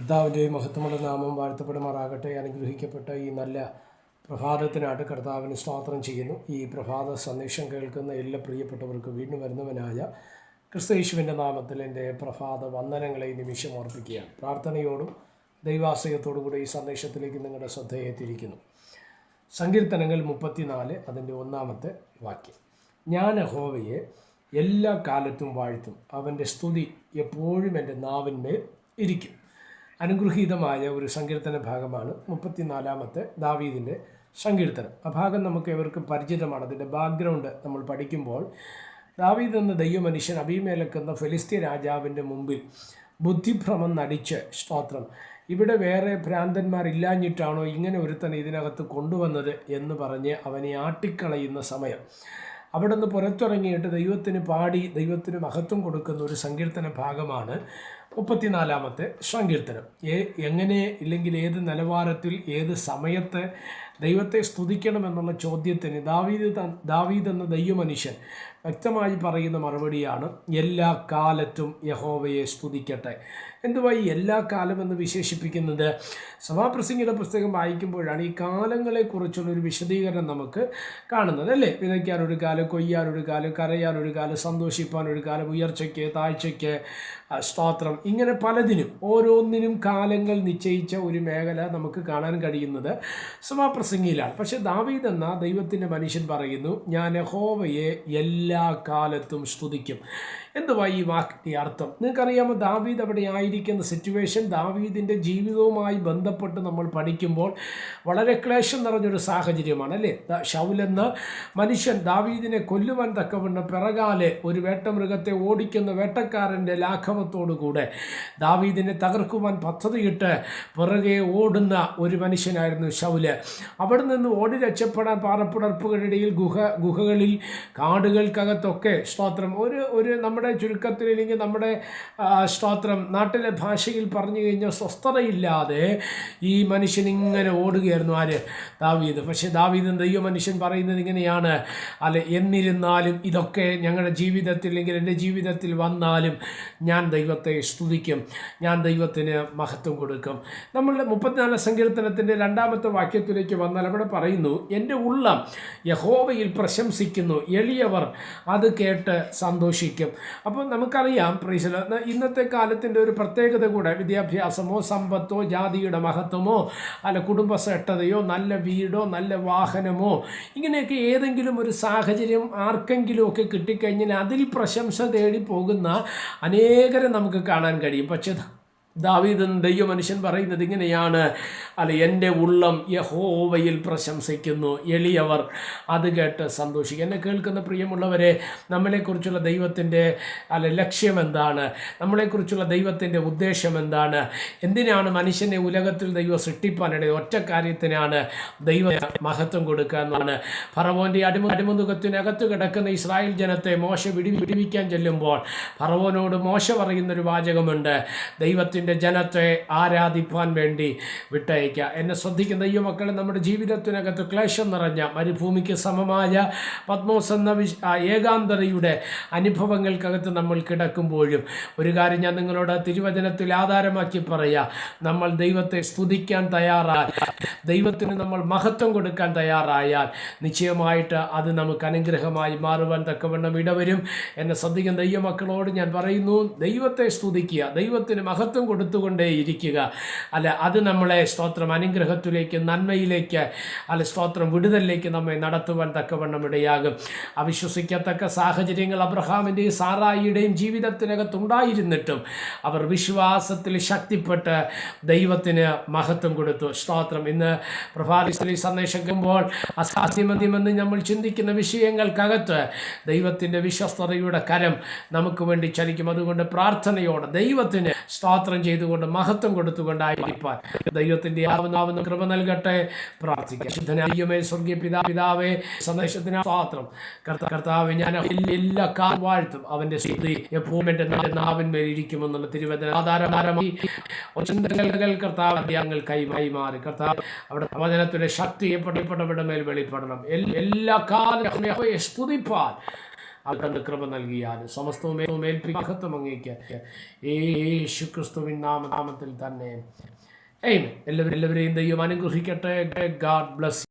കർത്താവിന്റെ മഹത്വമുള്ള നാമം വാഴ്ത്തപ്പെടുമാറാകട്ടെ. അനുഗ്രഹിക്കപ്പെട്ട ഈ നല്ല പ്രഭാതത്തിനായിട്ട് കർത്താവിന് സ്വാത്രം ചെയ്യുന്നു. ഈ പ്രഭാത സന്ദേശം കേൾക്കുന്ന എല്ലാ പ്രിയപ്പെട്ടവർക്ക് വീണ്ടും വരുന്നവനായ ക്രിസ്തയേശുവിന്റെ നാമത്തിൽ എന്റെ പ്രഭാത വന്ദനങ്ങളെ നിമിഷം ഓർപ്പിക്കുകയാണ് പ്രാർത്ഥനയോടും ദൈവാശ്രയത്തോടും കൂടി ഈ സന്ദേശത്തിലേക്ക് നിങ്ങളുടെ ശ്രദ്ധയെ തിരിക്കുന്നു സങ്കീർത്തനങ്ങൾ മുപ്പത്തിനാല് അതിന്റെ ഒന്നാമത്തെ വാക്യം. ഞാൻ യഹോവയെ എല്ലാ കാലത്തും വാഴ്ത്തും. അവന്റെ സ്തുതി എപ്പോഴും എന്റെ നാവിന്മേൽ ഇരിക്കും. അനുഗ്രഹീതമായ ഒരു സങ്കീർത്തന ഭാഗമാണ് മുപ്പത്തിനാലാമത്തെ ദാവീദിന്റെ സങ്കീർത്തനം. ആ ഭാഗം നമുക്ക് ഇവർക്ക് പരിചിതമാണ്. അതിന്റെ ബാക്ക്ഗ്രൗണ്ട് നമ്മൾ പഠിക്കുമ്പോൾ ദാവീദ് എന്ന ദൈവമനുഷ്യൻ അഭിമേലക്കുന്ന ഫെലിസ്തീൻ രാജാവിന്റെ മുമ്പിൽ ബുദ്ധിഭ്രമം നടിച്ച് സ്തോത്രം. ഇവിടെ വേറെ ഭ്രാന്തന്മാരില്ലാഞ്ഞിട്ടാണോ ഇങ്ങനെ ഒരുത്തൻ ഇതിനകത്ത് കൊണ്ടുവന്നത് എന്ന് പറഞ്ഞ് അവനെ ആട്ടിക്കളയുന്ന സമയം. അവിടെ നിന്ന് പുറത്തിറങ്ങിയിട്ട് ദൈവത്തിന് പാടി ദൈവത്തിന് മഹത്വം കൊടുക്കുന്ന ഒരു സങ്കീർത്തന ഭാഗമാണ് മുപ്പത്തിനാലാമത്തെ സങ്കീർത്തനം. ഏ എങ്ങനെ ഇല്ലെങ്കിൽ ഏത് നിലവാരത്തിൽ ഏത് സമയത്ത് ദൈവത്തെ സ്തുതിക്കണമെന്നുള്ള ചോദ്യത്തിന് ദാവീദ് ദാവീദ് എന്ന ദൈവമനുഷ്യൻ വ്യക്തമായി പറയുന്ന മറുപടിയാണ് എല്ലാ കാലത്തും യഹോവയെ സ്തുതിക്കട്ടെ. എന്തുവായി എല്ലാ കാലം എന്ന് വിശേഷിപ്പിക്കുന്നത്? സഭാപ്രസംഗിയുടെ പുസ്തകം വായിക്കുമ്പോഴാണ് ഈ കാലങ്ങളെക്കുറിച്ചുള്ള ഒരു വിശദീകരണം നമുക്ക് കാണുന്നത് അല്ലേ? വിതയ്ക്കാനൊരു കാലം കൊയ്യാനൊരു കാലം കരയാനൊരു കാലം സന്തോഷിപ്പാനൊരു കാലം ഉയർച്ചയ്ക്ക് താഴ്ചയ്ക്ക് സ്തോത്രം ഇങ്ങനെ പലതിനും ഓരോന്നിനും കാലങ്ങൾ നിശ്ചയിച്ച ഒരു മേഖല നമുക്ക് കാണാൻ കഴിയുന്നത് സഭാപ്രസംഗിയിലാണ് പക്ഷെ ദാവീദ് എന്ന ദൈവത്തിന്റെ മനുഷ്യൻ പറയുന്നു ഞാൻ യഹോവയെ എല്ലാ കാലത്തും സ്തുതിക്കും. എന്തുവാ ഈ വാക്കിന്റെ അർത്ഥം? നിങ്ങൾക്കറിയാമോ ദാവീദ് അവിടെ ആയിരിക്കുന്ന സിറ്റുവേഷൻ ദാവീദിന്റെ ജീവിതവുമായി ബന്ധപ്പെട്ട് നമ്മൾ പഠിക്കുമ്പോൾ വളരെ ക്ലേശം നിറഞ്ഞൊരു സാഹചര്യമാണ് അല്ലേ? ഷൗലെന്ന് മനുഷ്യൻ ദാവീദിനെ കൊല്ലുവാൻ തക്കവണ്ണം പിറകാലെ ഒരു വേട്ടമൃഗത്തെ ഓടിക്കുന്ന വേട്ടക്കാരന്റെ ലാഘവത്തോടു കൂടെ ദാവീദിനെ തകർക്കുവാൻ പദ്ധതിയിട്ട് പിറകെ ഓടുന്ന ഒരു മനുഷ്യനായിരുന്നു ശൗൽ അവിടെ നിന്ന് ഓടി രക്ഷപ്പെടാൻ പാറപ്പുടർപ്പുകളിടയിൽ ഗുഹ ഗുഹകളിൽ കാടുകൾക്കകത്തൊക്കെ സ്തോത്രം. ഒരു ഒരു നമ്മുടെ ചുരുക്കത്തിൽ അല്ലെങ്കിൽ നമ്മുടെ സ്തോത്രം നാട്ടിലെ ഭാഷയിൽ പറഞ്ഞു കഴിഞ്ഞാൽ സ്വസ്ഥതയില്ലാതെ ഈ മനുഷ്യൻ ഇങ്ങനെ ഓടുകയായിരുന്നു. ആര്? ദാവീദ്. പക്ഷേ ദാവീദ് ദൈവ മനുഷ്യൻ പറയുന്നത് ഇങ്ങനെയാണ്. അല്ല എന്നിരുന്നാലും ഇതൊക്കെ ഞങ്ങളുടെ ജീവിതത്തിൽ അല്ലെങ്കിൽ എന്റെ ജീവിതത്തിൽ വന്നാലും ഞാൻ ദൈവത്തെ സ്തുതിക്കും. ഞാൻ ദൈവത്തിന് മഹത്വം കൊടുക്കും. നമ്മളുടെ മുപ്പത്തിനാല് സങ്കീർത്തനത്തിന്റെ രണ്ടാമത്തെ വാക്യത്തിലേക്ക് വന്നാൽ അവിടെ പറയുന്നു എന്റെ ഉള്ളം യഹോവയിൽ പ്രശംസിക്കുന്നു എളിയവർ അത് കേട്ട് സന്തോഷിക്കും. അപ്പോൾ നമുക്കറിയാം പ്രീശല ഇന്നത്തെ കാലത്തിന്റെ ഒരു പ്രത്യേകത കൂടെ വിദ്യാഭ്യാസമോ സമ്പത്തോ ജാതിയുടെ മഹത്വമോ അല്ല കുടുംബ ശ്രേഷ്ഠതയോ നല്ല വീടോ നല്ല വാഹനമോ ഇങ്ങനെയൊക്കെ ഏതെങ്കിലും ഒരു സാഹചര്യം ആർക്കെങ്കിലുമൊക്കെ കിട്ടിക്കഴിഞ്ഞാൽ അതിൽ പ്രശംസ തേടി പോകുന്ന അനേകരെ നമുക്ക് കാണാൻ കഴിയും. പക്ഷേ ദാവീദ് ദൈവമനുഷ്യൻ ദൈവ മനുഷ്യൻ പറയുന്നത് ഇങ്ങനെയാണ്. അല്ല എന്റെ ഉള്ളം യഹോവയിൽ പ്രശംസിക്കുന്നു. എളിയവർ അത് കേട്ട് സന്തോഷിക്കും. എന്നെ കേൾക്കുന്ന പ്രിയമുള്ളവരെ നമ്മളെക്കുറിച്ചുള്ള ദൈവത്തിന്റെ അല്ല ലക്ഷ്യം എന്താണ് നമ്മളെക്കുറിച്ചുള്ള ദൈവത്തിന്റെ ഉദ്ദേശം എന്താണ് എന്തിനാണ് മനുഷ്യനെ ഉലകത്തിൽ ദൈവം സൃഷ്ടിപ്പാനിടയിൽ ഒറ്റ കാര്യത്തിനാണ് ദൈവ മഹത്വം കൊടുക്കുക എന്നാണ്. ഫറവോന്റെ അടിമ അടിമുഖത്തിനകത്ത് കിടക്കുന്ന ഇസ്രായേൽ ജനത്തെ മോശ വിടി വിടിവിക്കാൻ ചെല്ലുമ്പോൾ ഫറവോനോട് മോശ പറയുന്നൊരു വാചകമുണ്ട്. ദൈവത്തിന്റെ ജനത്തെ ആരാധിപ്പാൻ വേണ്ടി വിട്ടയക്കുക എന്നെ ശ്രദ്ധിക്കുന്ന ഈ മക്കളെ നമ്മുടെ ജീവിതത്തിനകത്ത് ക്ലേശം നിറഞ്ഞ മരുഭൂമിക്ക് സമമായ പത്മോസ് എന്ന വിശ് ഏകാന്തതയുടെ അനുഭവങ്ങൾക്കകത്ത് നമ്മൾ കിടക്കുമ്പോഴും ഒരു കാര്യം ഞാൻ നിങ്ങളോട് തിരുവചനത്തിൽ ആധാരമാക്കി പറയാ. നമ്മൾ ദൈവത്തെ സ്തുതിക്കാൻ തയ്യാറായാൽ ദൈവത്തിന് നമ്മൾ മഹത്വം കൊടുക്കാൻ തയ്യാറായാൽ നിശ്ചയമായിട്ട് അത് നമുക്ക് അനുഗ്രഹമായി മാറുവാൻ തക്കവണ്ണം ഇടവരും. എന്നെ ശ്രദ്ധിക്കുന്ന ദൈവമക്കളോട് ഞാൻ പറയുന്നു ദൈവത്തെ സ്തുതിക്കുക ദൈവത്തിന് മഹത്വം കൊടുത്തുകൊണ്ടേ ഇരിക്കുക അല്ല അത് നമ്മളെ സ്തോത്രം അനുഗ്രഹത്തിലേക്ക് നന്മയിലേക്ക് അല്ല സ്തോത്രം വിടുതലിലേക്ക് നമ്മെ നടത്തുവാൻ തക്കവണ്ണം ഇടയാകും. അവിശ്വസിക്കത്തക്ക സാഹചര്യങ്ങൾ അബ്രഹാമിന്റെയും സാറായിയുടെയും ജീവിതത്തിനകത്തുണ്ടായിരുന്നിട്ടും അവർ വിശ്വാസത്തിൽ ശക്തിപ്പെട്ട് ദൈവത്തിന് മഹത്വം കൊടുത്തു. സ്തോത്രം. ഇന്ന് പ്രഭാതത്തിൽ സന്ദേശം സന്ദേശിക്കുമ്പോൾ അസാധ്യമതിമെന്ന് നമ്മൾ ചിന്തിക്കുന്ന വിഷയങ്ങൾക്കകത്ത് ദൈവത്തിന്റെ വിശ്വസ്തതയുടെ കരം നമുക്ക് വേണ്ടി ചലിക്കും. അതുകൊണ്ട് പ്രാർത്ഥനയോടെ ദൈവത്തിന് സ്തോത്രം ചെയ്തുകൊണ്ട് മഹത്വം കൊടുത്തുകൊണ്ടായിരിക്കാൻ ദൈവത്തിന്റെ ആവുന്ന കൃപ നൽകട്ടെ പ്രാർത്ഥിക്കാം. ശുദ്ധനായ്യമേ സ്വർഗീയ പിതാ പിതാവേ സന്ദേശത്തിന് സ്വാത്രം കർത്താവ് ഞാൻ എല്ലാ- കാൽ വാഴ്ത്തും. അവന്റെ സ്ഥിതി എപ്പോഴും എന്റെ നാവിന്മേൽ ഇരിക്കുമെന്നുള്ള തിരുവചന ആധാരമായി കർത്താവ് കൈമായി മാറി കർത്താവ് അവിടെ വചനത്തിന്റെ ശക്തി എപ്പെട്ടപ്പെട്ടവരുടെ മേൽ വെളിപ്പെടണം. എല്ലാ കാലം സ്തുതിപ്പാൻ അവരുടെ കൃപ നൽകിയാലും സമസ്തവും മേൽമഹത്വം അങ്ങേക്ക് യേശു ക്രിസ്തുവിൻ നാമനാമത്തിൽ തന്നെ. എല്ലാവരെയും ദൈവം അനുഗ്രഹിക്കട്ടെ. God bless